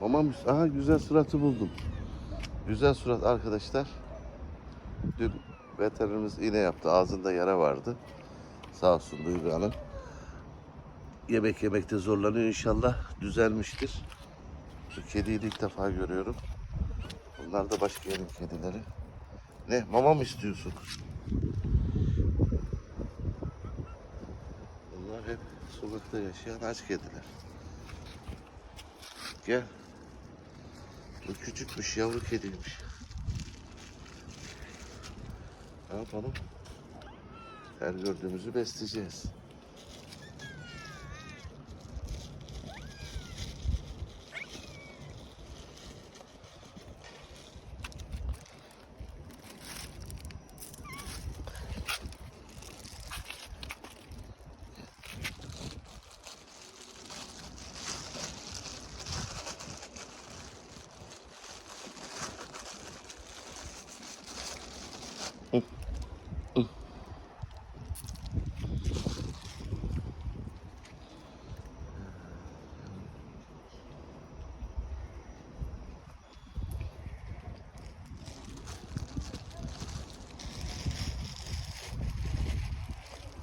Mamam aha güzel suratı buldum. Güzel surat arkadaşlar. Dün veterinerimiz iğne yaptı. Ağzında yara vardı. Sağ olsun Duygu Hanım. Yemek yemekte zorlanıyor inşallah. Düzelmiştir. Şu kediyi ilk defa görüyorum. Bunlar da başka yerin kedileri. Ne? Mama mı istiyorsun? Bunlar hep sokakta yaşayan aç kediler. Gel. Bu küçükmüş, yavru kediymiş. Ne yapalım? Her gördüğümüzü besleyeceğiz.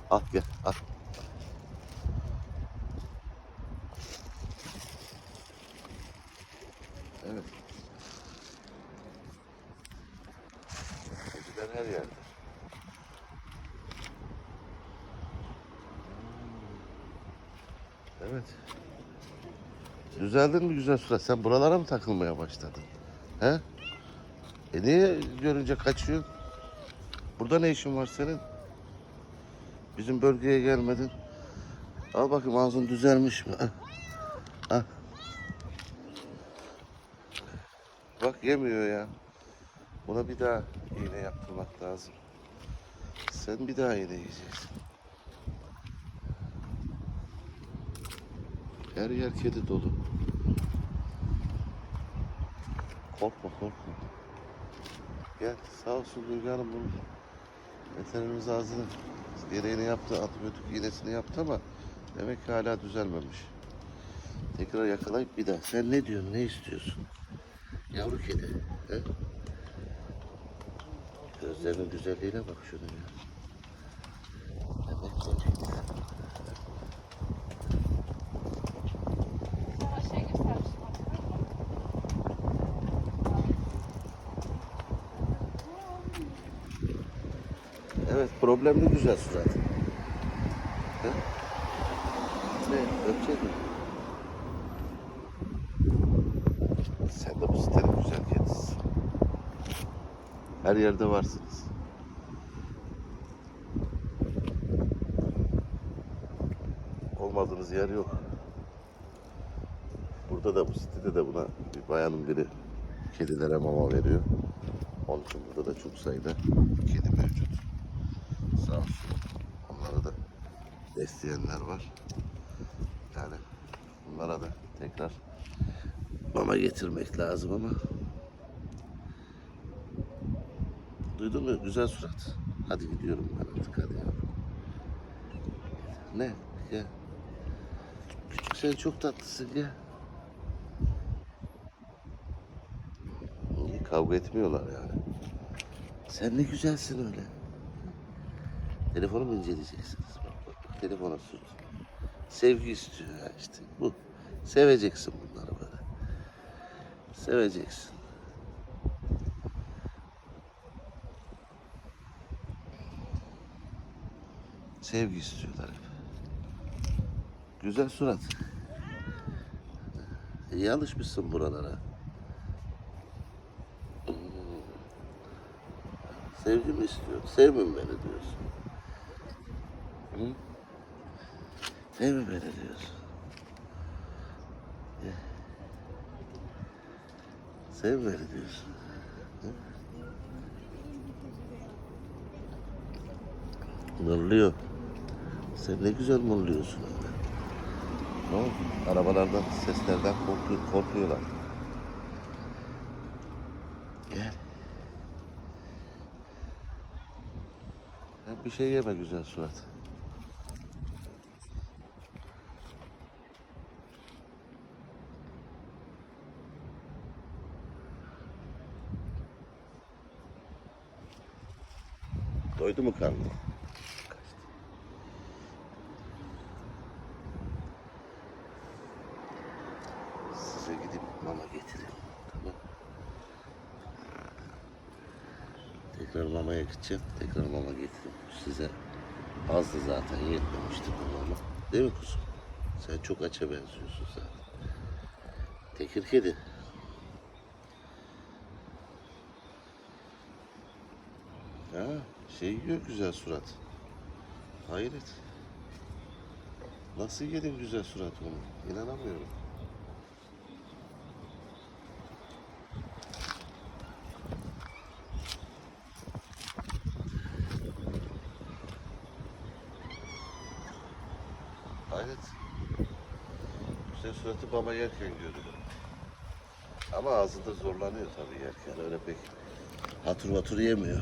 Al gel, al. Evet. Kediler her yerde. Evet. Düzeldin mi güzel surat? Sen buralara mı takılmaya başladın? He? E niye görünce kaçıyorsun? Burada ne işin var senin? Bizim bölgeye gelmedin. Al bakayım ağzın düzelmiş mi? Ah. Ah. Bak yemiyor ya. Buna bir daha iğne yaptırmak lazım. Sen bir daha iğne yiyeceksin. Her yer kedi dolu. Korkma korkma. Gel sağ olsun Duygu Hanım bunu veterinerimiz ağzını gereğini yaptı, antibiyotik iğnesini yaptı ama demek ki hala düzelmemiş. Tekrar yakalayıp bir daha. Sen ne diyorsun, ne istiyorsun? Yavru kedi. He? Gözlerinin güzelliğine bak şuna ya. Emekleri. Sana Evet, problemli güzel surat. He? Ne, öpecek mi? Sen de bu sitenin güzel kedisisin. Her yerde varsınız. Olmadığınız yer yok. Burada da bu sitede de buna bir bayanın biri kedilere mama veriyor. Onun için burada da çok sayıda kedi mevcut. Sağ olsun. Onlara da besleyenler var. Yani bunlara da tekrar mama getirmek lazım ama Duydun mu? Güzel surat. Hadi gidiyorum ben artık hadi yavrum. Ne? Gel. Küçük sen çok tatlısın gel. Kavga etmiyorlar yani. Sen ne güzelsin öyle. Telefonu mu inceleyeceksiniz? Bak bak telefona sürt. Sevgi istiyor ya işte bu. Seveceksin bunları böyle. Seveceksin. Sevgi istiyorlar hep. Güzel surat. İyi alışmışsın buralara. Sevgi mi istiyorsun? Sevmin beni diyorsun. Hı? Sevme beni diyorsun. Ya. Sev beni diyorsun. Mırlıyor. Sen ne güzel mırlıyorsun öyle. Ne oldu? Arabalardan, seslerden korkuyor, korkuyorlar. Gel. Ya bir şey yeme güzel surat. Doydu mu karnı? Size gidip mama getireyim. Tamam. Tekrar mamaya gideceğim. Tekrar mama getireyim. Size azdı zaten yetmemişti bu mama. Değil mi kuzum? Sen çok aça benziyorsun zaten. Tekir kedi. Ha, şey yiyor güzel surat. Hayret. Nasıl yedin güzel surat onu? İnanamıyorum. Hayret. Güzel suratı baba yerken gördüm. Ama ağzında zorlanıyor tabii yerken. Öyle pek hatır hatır yemiyor.